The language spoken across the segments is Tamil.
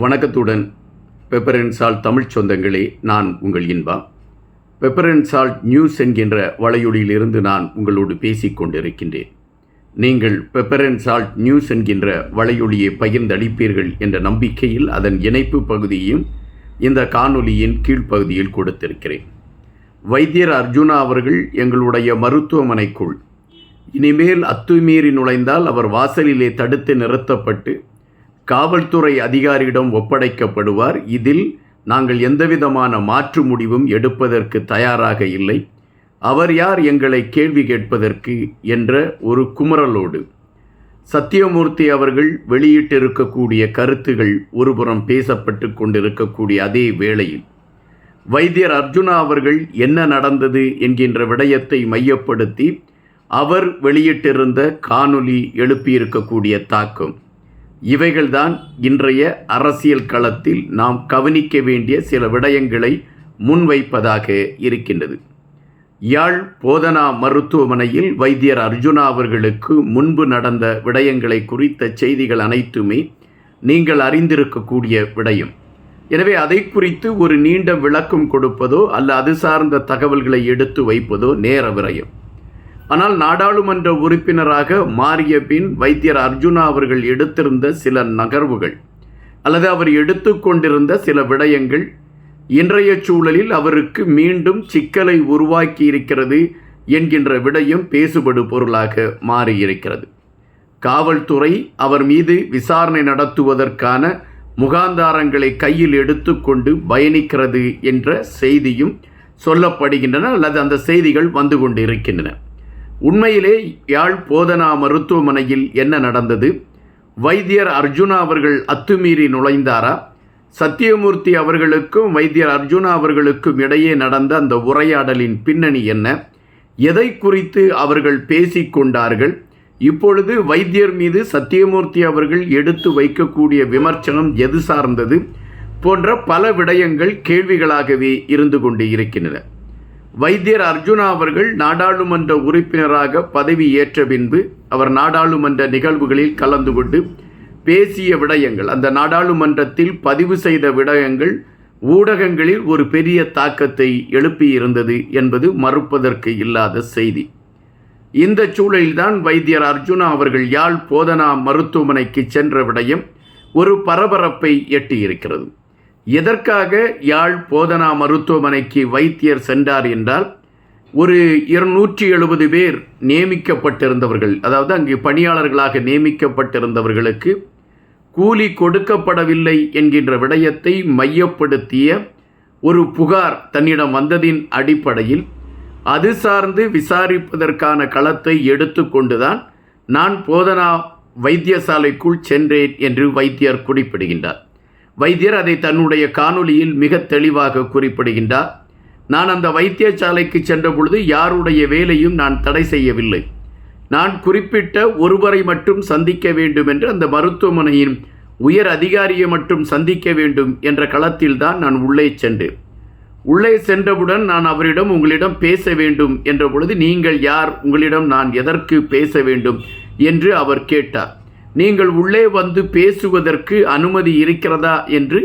வணக்கத்துடன் பெப்பரன்சால் தமிழ்ச் தமிழ் சொந்தங்களே நான் உங்கள் இன்பா. பெப்பரன்சால் நியூஸ் என்கின்ற வலையொலியிலிருந்து நான் உங்களோடு பேசிக் கொண்டிருக்கின்றேன். நீங்கள் பெப்பரன்சால் நியூஸ் என்கின்ற வலையொலியை பகிர்ந்தளிப்பீர்கள் என்ற நம்பிக்கையில் அதன் இணைப்பு பகுதியையும் இந்த காணொலியின் கீழ்ப்பகுதியில் கொடுத்திருக்கிறேன். வைத்தியர் அர்ஜுனா அவர்கள் எங்களுடைய மருத்துவமனைக்குள் இனிமேல் அத்துமீறி நுழைந்தால் அவர் வாசலிலே தடுத்து நிறுத்தப்பட்டு காவல்துறை அதிகாரியிடம் ஒப்படைக்கப்படுவார். இதில் நாங்கள் எந்தவிதமான மாற்று முடிவும் எடுப்பதற்கு தயாராக இல்லை. அவர் யார் எங்களை கேள்வி கேட்பதற்கு என்ற ஒரு குமரலோடு. சத்தியமூர்த்தி அவர்கள் வெளியிட்டிருக்கக்கூடிய கருத்துகள் ஒருபுறம் பேசப்பட்டு கொண்டிருக்கக்கூடிய அதே வேளையில் வைத்தியர் அர்ஜுனா அவர்கள் என்ன நடந்தது என்கின்ற விடயத்தை மையப்படுத்தி அவர் வெளியிட்டிருந்த காணொலி எழுப்பியிருக்கக்கூடிய தாக்கம். இவைகள்தான் இன்றைய அரசியல் களத்தில் நாம் கவனிக்க வேண்டிய சில விடயங்களை முன்வைப்பதாக இருக்கின்றது. யாழ் போதனா மருத்துவமனையில் வைத்தியர் அர்ஜுனா அவர்களுக்கு முன்பு நடந்த விடயங்களை குறித்த செய்திகள் அனைத்துமே நீங்கள் அறிந்திருக்கக்கூடிய விடயம். எனவே அதை குறித்து ஒரு நீண்ட விளக்கம் கொடுப்பதோ அல்ல அது சார்ந்த தகவல்களை எடுத்து வைப்பதோ நேர விரயம். ஆனால் நாடாளுமன்ற உறுப்பினராக மாறிய பின் வைத்தியர் அர்ஜுனா அவர்கள் எடுத்திருந்த சில நகர்வுகள் அல்லது அவர் எடுத்துக்கொண்டிருந்த சில விடயங்கள் இன்றைய சூழலில் அவருக்கு மீண்டும் சிக்கலை உருவாக்கி இருக்கிறது என்கின்ற விடயம் பேசுபடு பொருளாக மாறியிருக்கிறது. காவல்துறை அவர் மீது விசாரணை நடத்துவதற்கான முகாந்தாரங்களை கையில் எடுத்துக்கொண்டு பயணிக்கிறது என்ற செய்தியும் சொல்லப்படுகின்றன அல்லது அந்த செய்திகள் வந்து கொண்டிருக்கின்றன. உண்மையிலே யாழ் போதனா மருத்துவமனையில் என்ன நடந்தது? வைத்தியர் அர்ஜுனா அவர்கள் அத்துமீறி நுழைந்தாரா? சத்தியமூர்த்தி அவர்களுக்கும் வைத்தியர் அர்ஜுனா அவர்களுக்கும் இடையே நடந்த அந்த உரையாடலின் பின்னணி என்ன? எதை குறித்து அவர்கள் பேசிக்கொண்டார்கள்? இப்பொழுது வைத்தியர் மீது சத்தியமூர்த்தி அவர்கள் எடுத்து வைக்கக்கூடிய விமர்சனம் எது சார்ந்தது? போன்ற பல விடயங்கள் கேள்விகளாகவே இருந்து கொண்டு இருக்கின்றன வைத்தியர் அர்ஜுனா அவர்கள் நாடாளுமன்ற உறுப்பினராக பதவி ஏற்ற பின்பு அவர் நாடாளுமன்ற நிகழ்வுகளில் கலந்து கொண்டு பேசிய விடயங்கள் அந்த நாடாளுமன்றத்தில் பதிவு செய்த விடயங்கள் ஊடகங்களில் ஒரு பெரிய தாக்கத்தை எழுப்பியிருந்தது என்பது மறுப்பதற்கு இல்லாத செய்தி. இந்த சூழலில்தான் வைத்தியர் அர்ஜுனா அவர்கள் யாழ் போதனா மருத்துவமனைக்கு சென்ற விடயம் ஒரு பரபரப்பை எட்டியிருக்கிறது. எதற்காக யாழ் போதனா மருத்துவமனைக்கு வைத்தியர் சென்றார் என்றால் ஒரு இருநூற்றி எழுபது பேர் நியமிக்கப்பட்டிருந்தவர்கள் அதாவது அங்கு பணியாளர்களாக நியமிக்கப்பட்டிருந்தவர்களுக்கு கூலி கொடுக்கப்படவில்லை என்கின்ற விடயத்தை மையப்படுத்திய ஒரு புகார் தன்னிடம் வந்ததின் அடிப்படையில் அது சார்ந்து விசாரிப்பதற்கான களத்தை எடுத்துக்கொண்டுதான் நான் போதனா வைத்தியசாலைக்குள் சென்றேன் என்று வைத்தியர் குறிப்பிடுகின்றார். வைத்தியர் அதை தன்னுடைய காணொளியில் மிக தெளிவாக குறிப்பிடுகின்றார். நான் அந்த வைத்தியசாலைக்கு சென்ற பொழுது யாருடைய வேலையும் நான் தடை செய்யவில்லை. நான் குறிப்பிட்ட ஒருவரை மட்டும் சந்திக்க வேண்டும் என்று அந்த மருத்துவமனையின் உயர் அதிகாரியை மட்டும் சந்திக்க வேண்டும் என்ற களத்தில்தான் நான் உள்ளே சென்றேன். உள்ளே சென்றவுடன் நான் அவரிடம் உங்களிடம் பேச வேண்டும் என்ற பொழுது நீங்கள் யார்? உங்களிடம் நான் எதற்கு பேச வேண்டும்? என்று அவர் கேட்டார். நீங்கள் உள்ளே வந்து பேசுவதற்கு அனுமதி இருக்கிறதா என்று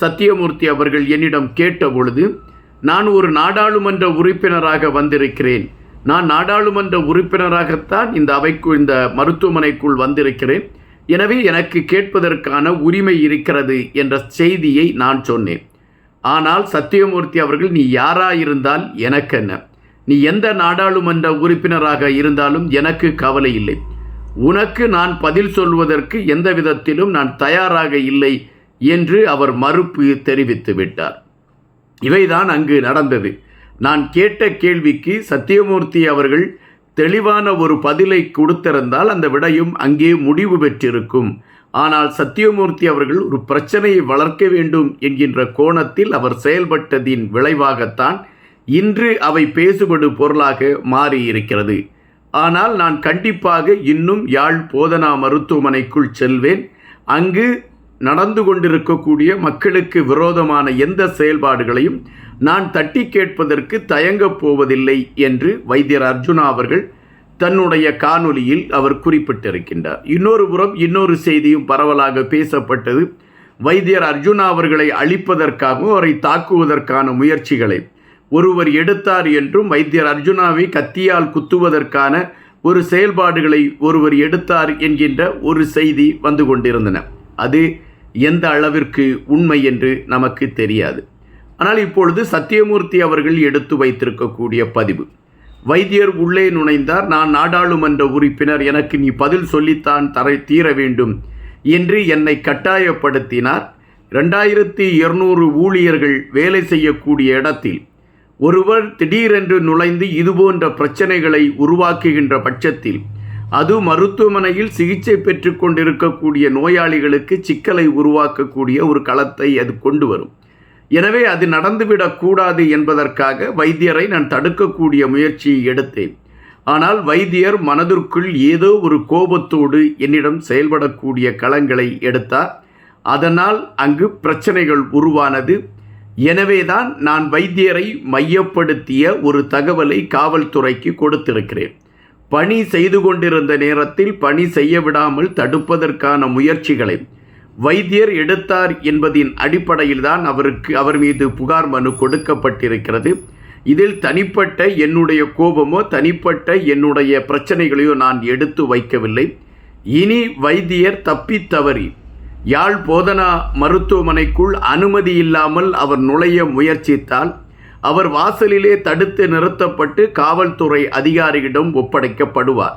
சத்தியமூர்த்தி அவர்கள் என்னிடம் கேட்டபொழுது நான் ஒரு நாடாளுமன்ற உறுப்பினராக வந்திருக்கிறேன். நான் நாடாளுமன்ற உறுப்பினராகத்தான் இந்த அவைக்கு இந்த மருத்துவமனைக்குள் வந்திருக்கிறேன். எனவே எனக்கு கேட்பதற்கான உரிமை இருக்கிறது என்ற செய்தியை நான் சொன்னேன். ஆனால் சத்தியமூர்த்தி அவர்கள் நீ யாராயிருந்தால் எனக்கு என்ன? நீ எந்த நாடாளுமன்ற உறுப்பினராக இருந்தாலும் எனக்கு கவலை இல்லை. உனக்கு நான் பதில் சொல்வதற்கு எந்த விதத்திலும் நான் தயாராக இல்லை என்று அவர் மறுப்பு தெரிவித்து விட்டார். இவைதான் அங்கு நடந்தது. நான் கேட்ட கேள்விக்கு சத்தியமூர்த்தி அவர்கள் தெளிவான ஒரு பதிலை கொடுத்திருந்தால் அந்த விடையும் அங்கே முடிவு பெற்றிருக்கும். ஆனால் சத்தியமூர்த்தி அவர்கள் ஒரு பிரச்சனையை வளர்க்க வேண்டும் என்கின்ற கோணத்தில் அவர் செயல்பட்டதின் விளைவாகத்தான் இன்று அவை பேசுபடு பொருளாக மாறியிருக்கிறது. ஆனால் நான் கண்டிப்பாக இன்னும் யாழ் போதனா மருத்துவமனைக்குள் செல்வேன். அங்கு நடந்து கொண்டிருக்கக்கூடிய மக்களுக்கு விரோதமான எந்த செயல்பாடுகளையும் நான் தட்டி கேட்பதற்கு தயங்கப் போவதில்லை என்று வைத்தியர் அர்ஜுனா அவர்கள் தன்னுடைய காணொலியில் அவர் குறிப்பிட்டிருக்கின்றார். இன்னொரு புறம் இன்னொரு செய்தியும் பரவலாக பேசப்பட்டது. வைத்தியர் அர்ஜுனா அவர்களை அழிப்பதற்காகவும் அவரை தாக்குவதற்கான முயற்சிகளை ஒருவர் எடுத்தார் என்றும் வைத்தியர் அர்ஜுனாவை கத்தியால் குத்துவதற்கான ஒரு செயல்பாடுகளை ஒருவர் எடுத்தார் என்கின்ற ஒரு செய்தி வந்து கொண்டிருந்தன. அது எந்த அளவிற்கு உண்மை என்று நமக்கு தெரியாது. ஆனால் இப்பொழுது சத்தியமூர்த்தி அவர்கள் எடுத்து வைத்திருக்கக்கூடிய பதிவு. வைத்தியர் உள்ளே நுழைந்தார் நான் நாடாளுமன்ற உறுப்பினர் எனக்கு நீ பதில் சொல்லித்தான் தர தீர வேண்டும் என்று என்னை கட்டாயப்படுத்தினார். ரெண்டாயிரத்தி இருநூறு ஊழியர்கள் வேலை செய்யக்கூடிய இடத்தில் ஒருவர் திடீரென்று நுழைந்து இதுபோன்ற பிரச்சனைகளை உருவாக்குகின்ற பட்சத்தில் அது மருத்துவமனையில் சிகிச்சை பெற்றுக்கொண்டிருக்கக்கூடிய நோயாளிகளுக்கு சிக்கலை உருவாக்கக்கூடிய ஒரு களத்தை அது கொண்டு வரும். எனவே அது நடந்துவிடக்கூடாது என்பதற்காக வைத்தியரை நான் தடுக்கக்கூடிய முயற்சியை எடுத்தேன். ஆனால் வைத்தியர் மனதிற்குள் ஏதோ ஒரு கோபத்தோடு என்னிடம் செயல்படக்கூடிய களங்களை எடுத்தார். அதனால் அங்கு பிரச்சனைகள் உருவானது. எனவேதான் நான் வைத்தியரை மையப்படுத்திய ஒரு தகவலை காவல்துறைக்கு கொடுத்திருக்கிறேன். பணி செய்து கொண்டிருந்த நேரத்தில் பணி செய்ய விடாமல் தடுப்பதற்கான முயற்சிகளை வைத்தியர் எடுத்தார் என்பதின் அடிப்படையில் தான் அவருக்கு அவர் மீது புகார் மனு கொடுக்கப்பட்டிருக்கிறது. இதில் தனிப்பட்ட என்னுடைய கோபமோ தனிப்பட்ட என்னுடைய பிரச்சனைகளையோ நான் எடுத்து வைக்கவில்லை. இனி வைத்தியர் தப்பி தவறி யாழ் போதனா மருத்துவமனைக்குள் அனுமதி இல்லாமல் அவர் நுழைய முயற்சித்தால் அவர் வாசலிலே தடுத்து நிறுத்தப்பட்டு காவல்துறை அதிகாரியிடம் ஒப்படைக்கப்படுவார்.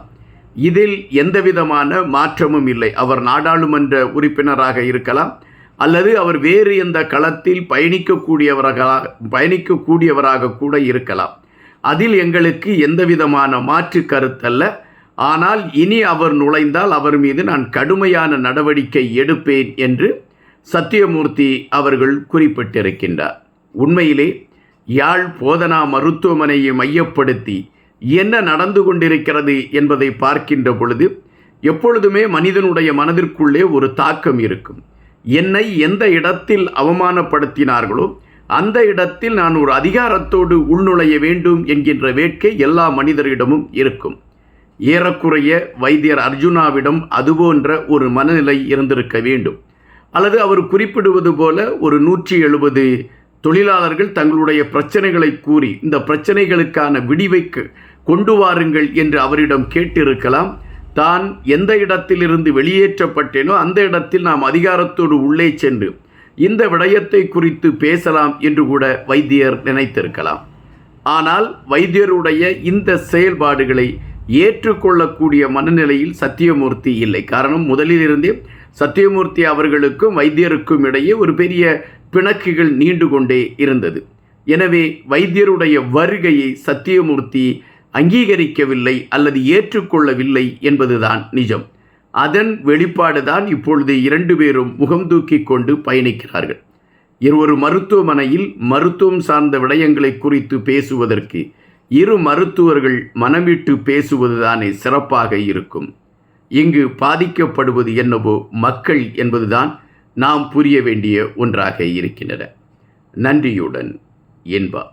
இதில் எந்தவிதமான மாற்றமும் இல்லை. அவர் நாடாளுமன்ற உறுப்பினராக இருக்கலாம் அல்லது அவர் வேறு எந்த களத்தில் பயணிக்கக்கூடியவராக பயணிக்கக்கூடியவராக கூட இருக்கலாம். அதில் எங்களுக்கு எந்தவிதமான மாற்று கருத்தல்ல. ஆனால் இனி அவர் நுழைந்தால் அவர் மீது நான் கடுமையான நடவடிக்கை எடுப்பேன் என்று சத்தியமூர்த்தி அவர்கள் குறிப்பிட்டிருக்கின்றார். உண்மையிலே யாழ் போதனா மருத்துவமனையை மையப்படுத்தி என்ன நடந்து கொண்டிருக்கிறது என்பதை பார்க்கின்ற பொழுது எப்பொழுதுமே மனிதனுடைய மனதிற்குள்ளே ஒரு தாக்கம் இருக்கும். என்னை எந்த இடத்தில் அவமானப்படுத்தினார்களோ அந்த இடத்தில் நான் ஒரு அதிகாரத்தோடு உள்நுழைய வேண்டும் என்கின்ற வேட்கை எல்லா மனிதரிடமும் இருக்கும். ஏறக்குறைய வைத்தியர் அர்ஜுனாவிடம் அதுபோன்ற ஒரு மனநிலை இருந்திருக்க வேண்டும். அல்லது அவர் குறிப்பிடுவது போல ஒரு நூற்றி எழுபது தொழிலாளர்கள் தங்களுடைய பிரச்சனைகளை கூறி இந்த பிரச்சனைகளுக்கான விடிவைக்கு கொண்டு வாருங்கள் என்று அவரிடம் கேட்டிருக்கலாம். தான் எந்த இடத்திலிருந்து வெளியேற்றப்பட்டேனோ அந்த இடத்தில் நாம் அதிகாரத்தோடு உள்ளே சென்று இந்த விடயத்தை குறித்து பேசலாம் என்று கூட வைத்தியர் நினைத்திருக்கலாம். ஆனால் வைத்தியருடைய இந்த செயல்பாடுகளை ஏற்றுக்கொள்ளக்கூடிய மனநிலையில் சத்தியமூர்த்தி இல்லை. காரணம் முதலிலிருந்தே சத்தியமூர்த்தி அவர்களுக்கும் வைத்தியருக்கும் இடையே ஒரு பெரிய பிணக்குகள் நீண்டு கொண்டே இருந்தது. எனவே வைத்தியருடைய வருகையை சத்தியமூர்த்தி அங்கீகரிக்கவில்லை அல்லது ஏற்றுக்கொள்ளவில்லை என்பதுதான் நிஜம். அதன் வெளிப்பாடுதான் இப்பொழுது இரண்டு பேரும் முகம் தூக்கி கொண்டு பயணிக்கிறார்கள். ஒரு மருத்துவமனையில் மருத்துவம் சார்ந்த விடயங்களை குறித்து பேசுவதற்கு இரு மருத்துவர்கள் மனமிட்டு பேசுவதுதானே சிறப்பாக இருக்கும். இங்கு பாதிக்கப்படுவது என்னவோ மக்கள் என்பதுதான் நாம் புரிய வேண்டிய ஒன்றாக இருக்கின்றன. நன்றியுடன் என்பா